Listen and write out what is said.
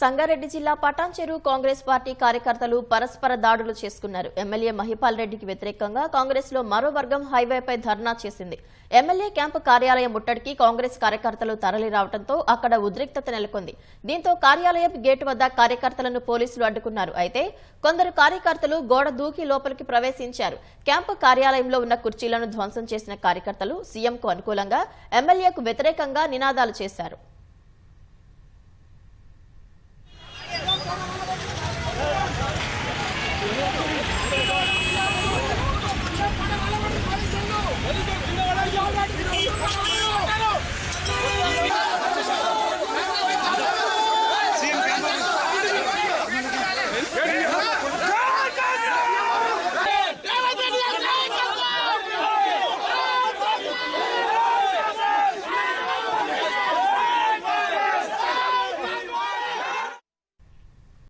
సంగారెడ్డి జిల్లా పటాన్చెరు కాంగ్రెస్ పార్టీ కార్యకర్తలు పరస్పర దాడులు చేసుకున్నారు. ఎమ్మెల్యే మహిపాల్ రెడ్డికి వ్యతిరేకంగా కాంగ్రెస్లో మరో వర్గం హైవేపై ధర్నా చేసింది. ఎమ్మెల్యే క్యాంపు కార్యాలయం ముట్టడికి కాంగ్రెస్ కార్యకర్తలు తరలి రావడంతో అక్కడ ఉద్రిక్తత నెలకొంది. దీంతో కార్యాలయం గేటు వద్ద కార్యకర్తలను పోలీసులు అడ్డుకున్నారు. అయితే కొందరు కార్యకర్తలు గోడ దూకి లోపలికి ప్రవేశించారు. క్యాంపు కార్యాలయంలో ఉన్న కుర్చీలను ధ్వంసం చేసిన కార్యకర్తలు సీఎంకు అనుకూలంగా ఎమ్మెల్యేకు వ్యతిరేకంగా నినాదాలు చేశారు.